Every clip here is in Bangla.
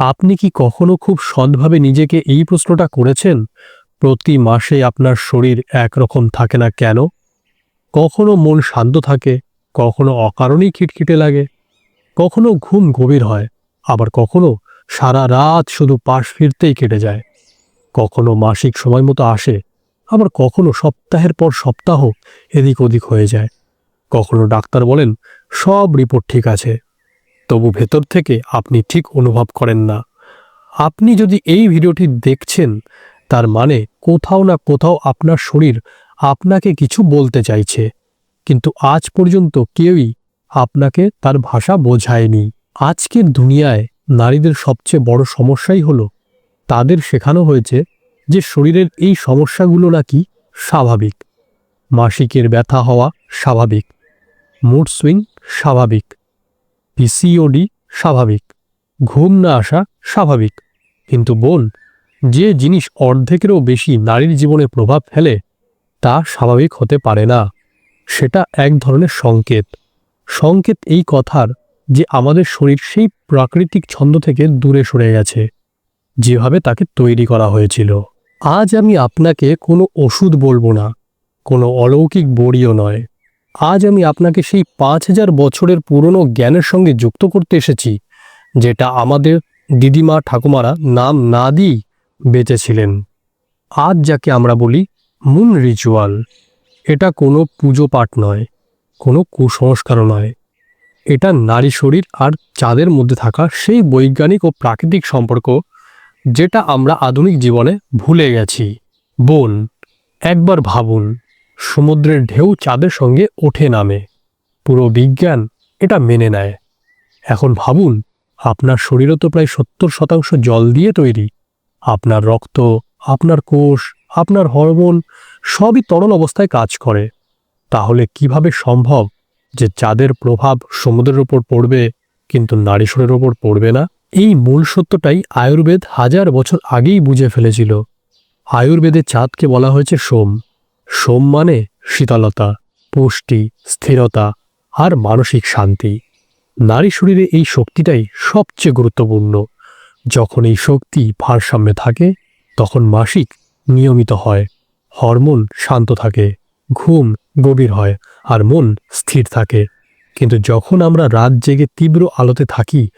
আপনি কি কখনো খুব সৎভাবে নিজেকে এই প্রশ্নটা করেছেন? প্রতি মাসে আপনার শরীর একরকম থাকে না কেন? কখনো মন শান্ত থাকে, কখনো অকারণেই খিটখিটে লাগে, কখনো ঘুম গভীর হয়, আবার কখনো সারা রাত শুধু পাশ ফিরতেই কেটে যায়। কখনো মাসিক সময় মতো আসে, আবার কখনো সপ্তাহের পর সপ্তাহ এদিক ওদিক হয়ে যায়। কখনো ডাক্তার বলেন, সব রিপোর্ট ঠিক আছে। তবু ভেতর থেকে আপনি ঠিক অনুভব করেন না। আপনি যদি এই ভিডিওটি দেখছেন, তার মানে কোথাও না কোথাও আপনার শরীর আপনাকে কিছু বলতে চাইছে। কিন্তু আজ পর্যন্ত কেউই আপনাকে তার ভাষা বোঝায়নি। আজকের দুনিয়ায় নারীদের সবচেয়ে বড় সমস্যাই হলো, তাদের শেখানো হয়েছে যে শরীরের এই সমস্যাগুলো নাকি স্বাভাবিক। মাসিকের ব্যথা হওয়া স্বাভাবিক। মুড সুইং স্বাভাবিক। পিসিওডি স্বাভাবিক, ঘুম না আসা স্বাভাবিক। কিন্তু বোন, যে জিনিস অর্ধেকেরও বেশি নারীর জীবনে প্রভাব ফেলে, তা স্বাভাবিক হতে পারে না। সেটা এক ধরনের সংকেত। সংকেত এই কথার যে আমাদের শরীর সেই প্রাকৃতিক ছন্দ থেকে দূরে সরে গেছে, যেভাবে তাকে তৈরি করা হয়েছিল। আজ আমি আপনাকে কোনো ওষুধ বলব না, কোনো অলৌকিক বড়িও নয়। আজ আমি আপনাকে সেই পাঁচ হাজার বছরের পুরনো জ্ঞানের সঙ্গে যুক্ত করতে এসেছি, যেটা আমাদের দিদিমা ঠাকুমারা নাম না দিয়েই বেঁচেছিলেন। আজ যাকে আমরা বলি মুন রিচুয়াল, এটা কোনো পুজো পাঠ নয়, কোনো কুসংস্কারও নয়। এটা নারী শরীর আর চাঁদের মধ্যে থাকা সেই বৈজ্ঞানিক ও প্রাকৃতিক সম্পর্ক, যেটা আমরা আধুনিক জীবনে ভুলে গেছি। বোন, একবার ভাবুন সমুদ্রের ঢেউ চাঁদের সঙ্গে ওঠে নামে। পুরো বিজ্ঞান এটা মেনে নেয়। এখন ভাবুন, আপনার শরীরও তো প্রায় সত্তর শতাংশ জল দিয়ে তৈরি। আপনার রক্ত, আপনার কোষ, আপনার হরমোন সবই তরল অবস্থায় কাজ করে। তাহলে কীভাবে সম্ভব যে চাঁদের প্রভাব সমুদ্রের ওপর পড়বে, কিন্তু নারী শরীরের ওপর পড়বে না? এই মূল সত্যটাই আয়ুর্বেদ হাজার বছর আগেই বুঝে ফেলেছিল। আয়ুর্বেদে চাঁদকে বলা হয়েছে সোম। সোম মানে শীতলতা, পুষ্টি, স্থিরতা আর মানসিক শান্তি। নারী শরীরে এই শক্তিটাই সবচেয়ে গুরুত্বপূর্ণ। যখন এই শক্তি ভারসাম্যে থাকে, তখন মাসিক নিয়মিত হয়, হরমোন শান্ত থাকে, ঘুম গভীর হয় আর মন স্থির থাকে। কিন্তু যখন আমরা রাত জেগে তীব্র আলোতে থাকি,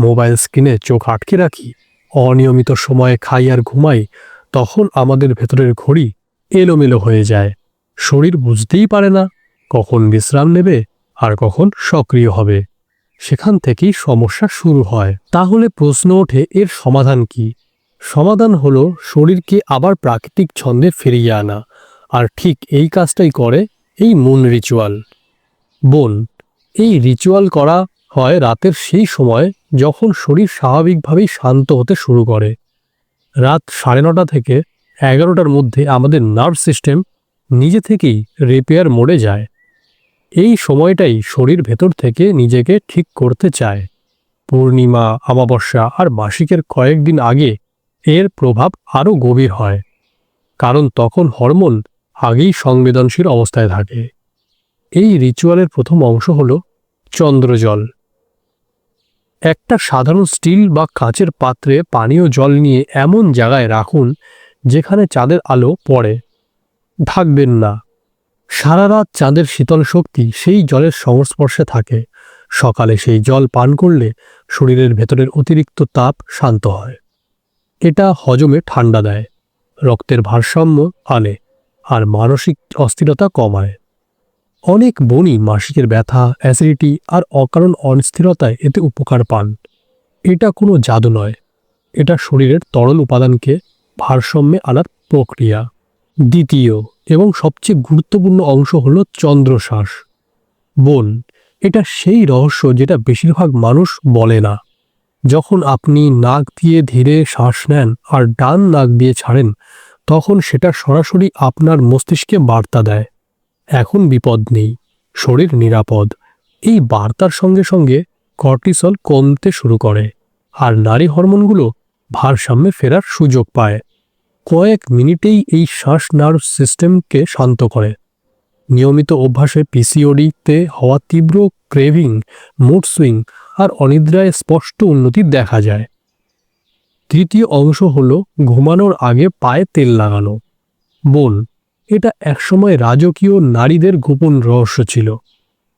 মোবাইল স্ক্রিনে চোখ আটকে রাখি, অনিয়মিত সময়ে খাই আর ঘুমাই, তখন আমাদের ভেতরের ঘড়ি এলোমেলো হয়ে যায়। শরীর বুঝতেই পারে না কখন বিশ্রাম নেবে আর কখন সক্রিয় হবে। সেখান থেকেই সমস্যা শুরু হয়। তাহলে প্রশ্ন ওঠে, এর সমাধান কি? সমাধান হলো শরীরকে আবার প্রাকৃতিক ছন্দে ফিরিয়ে আনা। আর ঠিক এই কাজটাই করে এই মুন রিচুয়াল। বোন, এই রিচুয়াল করা হয় রাতের সেই সময় যখন শরীর স্বাভাবিকভাবেই শান্ত হতে শুরু করে। রাত সাড়ে নটা থেকে এগারোটার মধ্যে আমাদের নার্ভ সিস্টেম নিজে থেকেই রিপেয়ার মোডে যায়। এই সময়টাই শরীর ভেতর থেকে নিজেকে ঠিক করতে চায়। পূর্ণিমা, অমাবস্যা আর মাসিকের কয়েকদিন আগে এর প্রভাব আরও গভীর হয়, কারণ তখন হরমোন আগেই সংবেদনশীল অবস্থায় থাকে। এই রিচুয়ালের প্রথম অংশ হল চন্দ্রজল। একটা সাধারণ স্টিল বা কাঁচের পাত্রে পানীয় জল নিয়ে এমন জায়গায় রাখুন যেখানে চাঁদের আলো পড়ে। ঢাকবেন না। সারা রাত চাঁদের শীতল শক্তি সেই জলের সংস্পর্শে থাকে। সকালে সেই জল পান করলে শরীরের ভেতরের অতিরিক্ত তাপ শান্ত হয়। এটা হজমে ঠান্ডা দেয়, রক্তের ভারসাম্য আনে আর মানসিক অস্থিরতা কমায়। অনেক বনি মাসিকের ব্যথা, অ্যাসিডিটি আর অকারণ অস্থিরতায় এতে উপকার পান। এটা কোনো জাদু নয়। এটা শরীরের তরল উপাদানকে ভারসাম্যে আনার প্রক্রিয়া। দ্বিতীয় এবং সবচেয়ে গুরুত্বপূর্ণ অংশ হল চন্দ্রশ্বাস। বোন, এটা সেই রহস্য যেটা বেশিরভাগ মানুষ বলে না। যখন আপনি নাক দিয়ে ধীরে শ্বাস নেন আর ডান নাক দিয়ে ছাড়েন, তখন সেটা সরাসরি আপনার মস্তিষ্কে বার্তা দেয়। এখন বিপদ নেই, শরীর নিরাপদ। এই বার্তার সঙ্গে সঙ্গে কর্টিসল কমতে শুরু করে, আর নারী হরমোনগুলো ভারসাম্যে ফেরার সুযোগ পায়। কয়েক মিনিটেই এই শ্বাস নার্ভ সিস্টেমকে শান্ত করে। নিয়মিত অভ্যাসে পিসিওডিতে হওয়া তীব্র ক্রেভিং, মুড সুইং আর অনিদ্রায় স্পষ্ট উন্নতি দেখা যায়। তৃতীয় অংশ হলো ঘুমানোর আগে পায়ে তেল লাগানো। বোন, এটা একসময় রাজকীয় নারীদের গোপন রহস্য ছিল।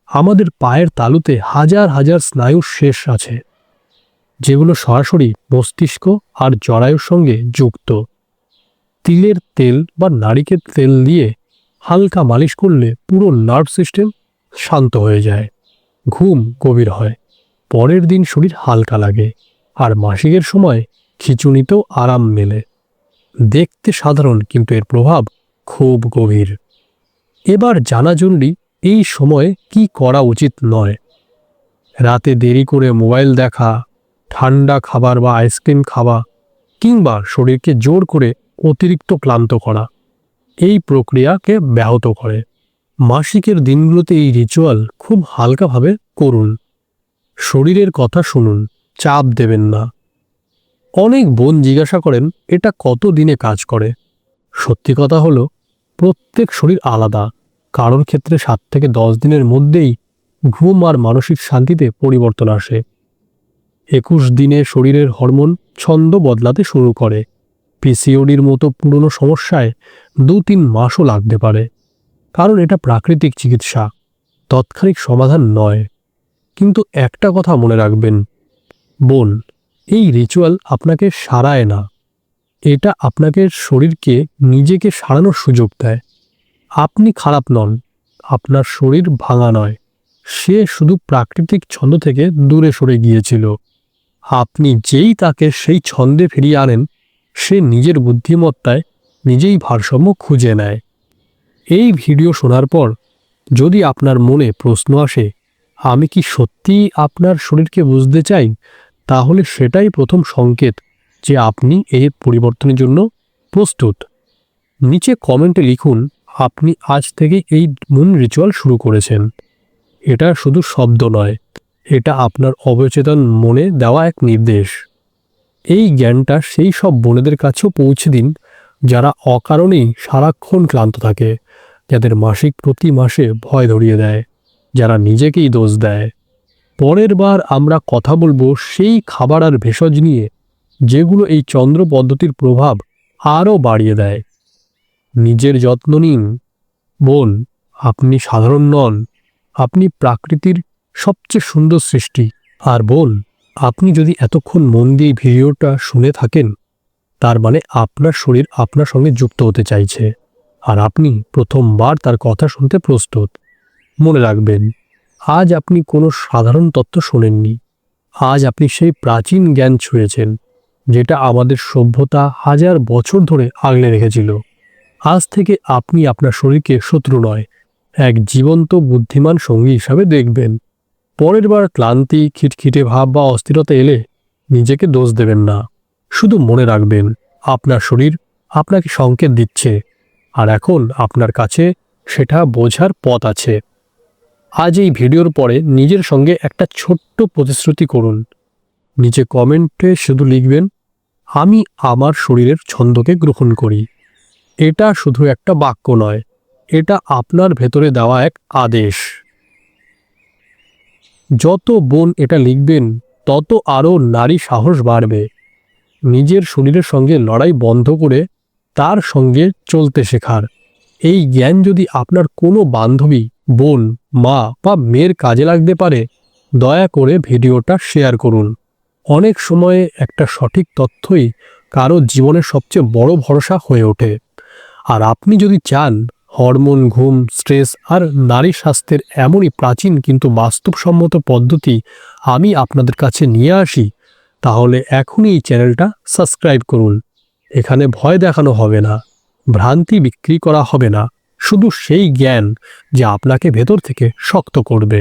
আমাদের পায়ের তালুতে হাজার হাজার স্নায়ুর শেষ আছে, যেগুলো সরাসরি মস্তিষ্ক আর জরায়ুর সঙ্গে যুক্ত। তিলের তেল বা নারিকেল তেল দিয়ে হালকা মালিশ করলে পুরো নার্ভ সিস্টেম শান্ত হয়ে যায়। ঘুম গভীর হয়। পরের দিন শরীর হালকা লাগে আর মাসিকের সময় খিচুনিতেও আরাম মেলে। দেখতে সাধারণ কিন্তু এর প্রভাব খুব গভীর। এবার জানা জরুরি এই সময়ে কি করা উচিত নয়। রাতে দেরি করে মোবাইল দেখা, ঠান্ডা খাবার বা আইসক্রিম খাওয়া কিংবা শরীরকে জোর করে অতিরিক্ত ক্লান্ত করা। এই প্রক্রিয়াকে ব্যাহত করে। মাসিকের দিনগুলোতে এই রিচুয়াল খুব হালকাভাবে করুন। শরীরের কথা শুনুন, চাপ দেবেন না। অনেক বোন জিজ্ঞাসা করেন, এটা কত দিনে কাজ করে? সত্যি কথা হলো, প্রত্যেক শরীর আলাদা। কারোর ক্ষেত্রে সাত থেকে দশ দিনের মধ্যেই ঘুম আর মানসিক শান্তিতে পরিবর্তন আসে। একুশ দিনে শরীরের হরমোন ছন্দ বদলাতে শুরু করে। পিসিওডির মতো পুরনো সমস্যায় দু তিন মাসও লাগতে পারে। কারণ এটা প্রাকৃতিক চিকিৎসা। তৎক্ষণিক সমাধান নয়। কিন্তু একটা কথা মনে রাখবেন। বোন, এই রিচুয়াল আপনাকে সারায় না। এটা আপনাকে শরীরকে নিজেকে সারানোর সুযোগ দেয়। আপনি খারাপ নন। আপনার শরীর ভাঙা নয়। সে শুধু প্রাকৃতিক ছন্দ থেকে দূরে সরে গিয়েছিল। আপনি যেই তাকে সেই ছন্দে ফিরিয়ে আনেন সে নিজের বুদ্ধিমত্তায় নিজেই ভারসাম্য খুঁজে নেয়। এই ভিডিও শোনার পর যদি আপনার মনে প্রশ্ন আসে, আমি কি সত্যিই আপনার শরীরকে বুঝতে চাই? তাহলে সেটাই প্রথম সংকেত যে আপনি এর পরিবর্তনের জন্য প্রস্তুত। নিচে কমেন্টে লিখুন, আপনি আজ থেকে এই মুন রিচুয়াল শুরু করেছেন। এটা শুধু শব্দ নয়, এটা আপনার অবচেতন মনে দেওয়া এক নির্দেশ। এই জ্ঞানটা সেই সব বোনেদের কাছেও পৌঁছে দিন, যারা অকারণেই সারাক্ষণ ক্লান্ত থাকে, যাদের মাসিক প্রতি মাসে ভয় ধরিয়ে দেয়, যারা নিজেকেই দোষ দেয়। পরের বার আমরা কথা বলব সেই খাবার আর ভেষজ নিয়ে, যেগুলো এই চন্দ্র পদ্ধতির প্রভাব আরও বাড়িয়ে দেয়। নিজের যত্ন নিন। বোন, আপনি সাধারণ নন। আপনি প্রাকৃতির সবচেয়ে সুন্দর সৃষ্টি। আর বোন আপনি যদি এতক্ষণ মন দিয়ে ভিডিওটা শুনে থাকেন, তার মানে আপনার শরীর আপনার সঙ্গে যুক্ত হতে চাইছে। আর আপনি প্রথমবার তার কথা শুনতে প্রস্তুত। মনে রাখবেন, আজ আপনি কোনো সাধারণ তত্ত্ব শোনেননি। আজ আপনি সেই প্রাচীন জ্ঞান ছুঁয়েছেন, যেটা আমাদের সভ্যতা হাজার বছর ধরে আগলে রেখেছিল। আজ থেকে আপনি আপনার শরীরকে শত্রু নয়, এক জীবন্ত বুদ্ধিমান সঙ্গী হিসাবে দেখবেন। পরের বার ক্লান্তি, খিটখিটে ভাব বা অস্থিরতা এলে নিজেকে দোষ দেবেন না। শুধু মনে রাখবেন, আপনার শরীর আপনাকে সংকেত দিচ্ছে আর এখন আপনার কাছে সেটা বোঝার পথ আছে। আজ এই ভিডিওর পরে নিজের সঙ্গে একটা ছোট্ট প্রতিশ্রুতি করুন। নিচে কমেন্টে শুধু লিখবেন, আমি আমার শরীরের ছন্দকে গ্রহণ করি। এটা শুধু একটা বাক্য নয়, এটা আপনার ভেতরে দেওয়া এক আদেশ। যত বোন এটা লিখবেন, তত আরও নারী সাহস বাড়বে। নিজের শরীরের সঙ্গে লড়াই বন্ধ করে তার সঙ্গে চলতে শেখার। এই জ্ঞান যদি আপনার কোনো বান্ধবী, বোন, মা বা মেয়ের কাজে লাগতে পারে, দয়া করে ভিডিওটা শেয়ার করুন। অনেক সময়ে একটা সঠিক তথ্যই কারও জীবনের সবচেয়ে বড় ভরসা হয়ে ওঠে। আর আপনি যদি চান হরমোন, ঘুম, স্ট্রেস আর নারী স্বাস্থ্যের এমনই প্রাচীন কিন্তু বাস্তবসম্মত পদ্ধতি আমি আপনাদের কাছে নিয়ে আসি। তাহলে এখনই এই চ্যানেলটা সাবস্ক্রাইব করুন। এখানে ভয় দেখানো হবে না, ভ্রান্তি বিক্রি করা হবে না, শুধু সেই জ্ঞান যা আপনাকে ভেতর থেকে শক্ত করবে।